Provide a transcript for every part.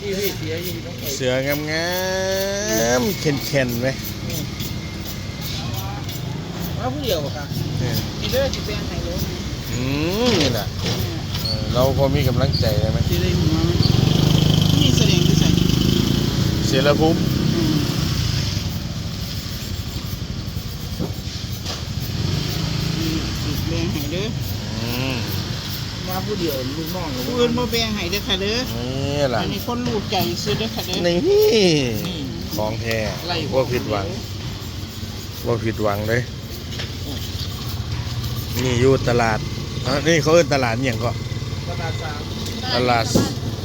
พี่พี่เสียอยู่ต้องไปเสืองามงามๆเข็นเข็นๆไหมมาผู้เดียวครับเนี่ยมีเด้อสิแบ่งให้รู้อืมนี่แหละเออเราพอมีกำลังใจได้ไหมสิได้หัวนี่แสดงที่ใส่เสียระภูมิอืมสิแบ่งให้เด้ออืม มาผู้เดียวลูกน้องผู้อื่นบ่แบ่งให้เด้อค่ะเด้อนี่แหละอันนี้คนลูกใจซื้อเด้อค่ะเด้อนี่ของแท้ไล่ว่าผิดหวังว่าผิดหวังเลยนี่อยู่ตลาดอะนี่เขาเอิ้นตลาดอหย่างก็ตลาดสามตลาด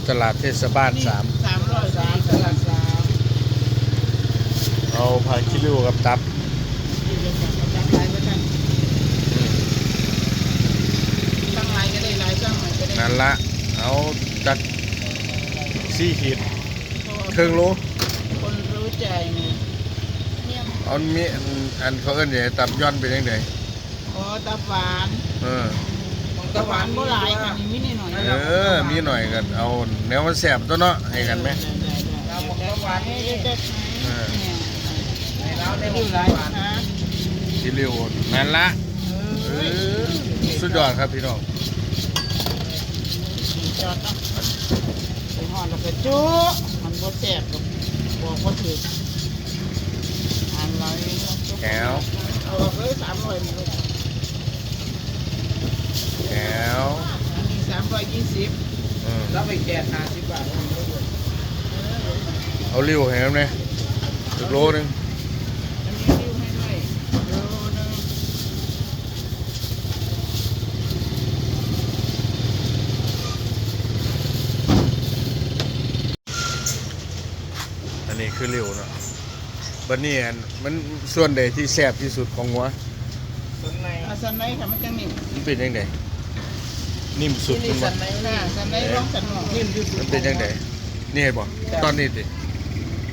ตลาดเทศบาลสามสามร้อยสามตลาดสามเอาพาคิริวกับตับ นี่เดี๋ยวจะจังไรก็จังจังไรก็ได้หลายจังหน่อยก็ได้ นั่นละ เอาจักสี่ขีดครึ่งโลคนรู้ใจนี่เนี่ยเอามีอันอันเขาเอิ้นอย่างตับย้อนไปยังไงอ๋อตาหวานเออ ตาหวานบ่หลายค่ะนี่มีนิดหน่อยเออ มีหน่อยกันเอาแนวมันแสบตัวเนาะให้กันไหมเอาหมกตาหวานนี่เด็ดเออให้เราได้หมกตาหวานนะคิริวนั่นละเออสุดยอดครับพี่น้อง จอดเนาะไปห่อแล้วก็จุมันบ่แซ่บก็บอกบ่ถูกอันไรแก้วเอาออกเลยสามร้อยหมดเลยแก้วอันนี้สามร้อยยี่สิบอืมแล้วไปแจกห้าสิบบาทเอาริ้วให้กันไหมอีกโลหนึง อันนี้ริ้วให้ด้วยโลนึง อั นนี้คือริ้วเนาะบัดนี้อันมันส่วนใดที่แซ่บที่สุดของหัวสันในสันในค่ะมันจังนิ่มมันเป็นยังไงนิ่มสุดนี่มันบ่สันในหน้าสันในร้องสันหอกนิ่มที่สุดมันเป็นยังไงนี่เห็นบ่ตอนนี้ติ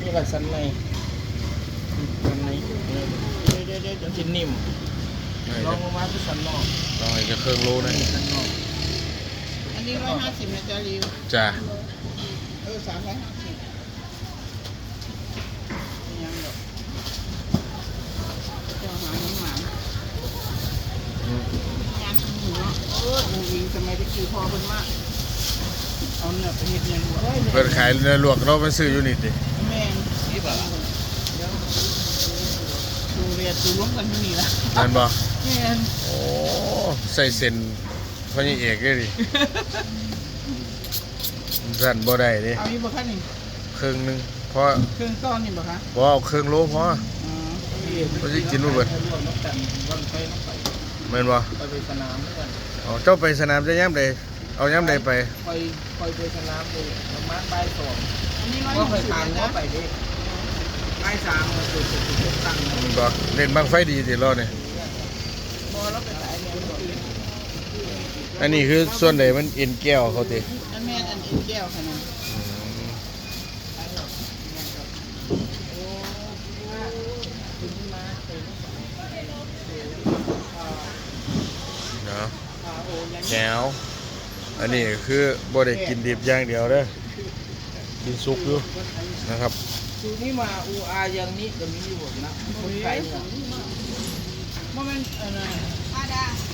นี่ก็สันในสันในเดี๋ยวเดี๋ยวเดี๋ยวจะนิ่มลองลงมาคือสันนอกลองให้จะเครื่องโลนะสันนอกอันนี้ร้อยห้าสิบนะจ๊ะริวจ้าเออสามร้อยห้าสิบ ยังหรอกเจ้าหาเงินหมางานหมูเนาะเออหมูวิงสมัยตะกี้พอเพิ่นว่าเอาเนื้อไปเฮ็ดยังบ่เปิดขายเนื้อลวกเราไปซื้ออยู่นี่ติแม่นนี่บ่ดูเรียดดูร่วมกันที่นี่ล่ะนั่นบ่แม่นโอ้ใส่เส้นพระเอกเลยดิสั่นบ่ได้ดิเอาอีกบ่คะนี่ครึ่งหนึง พอเครื่องก้อนนี่บ่คะบ่เอาครึ่งโลพออ๋อบ่สิกินบ่เบิดรวมน้ำกันวันไปน้ำไปแม่นบ่ไปไปสนามด้วยกันเอาเจ้าไปสนามจะย่ำใดเอาย่ำใดไปไปไปไปสนามเลยประมาณบ่ายสองอันนี้ร้อยหกสิบนะไปดิบ่ายสามมันคือจุดจุดตั้งแม่นบ่เล่นบังไฟดีสิรอนี่บ่แล้วไปสายเนี่ยบ่อันนี้คือส่วนใดมันเอ็นแก้วเขาติอันแม่นอันเอ็นแก้วค่ะนะ เนาะแก้วอันนี้คือบ่ได้กินดิบอย่างเดียวเด้อกินสุกอยู่นะครับซูนี่มาอูอาอยังนี้ก็มีอยู่นะคนไทยเนี่ยมันเป็นอะไรอาดา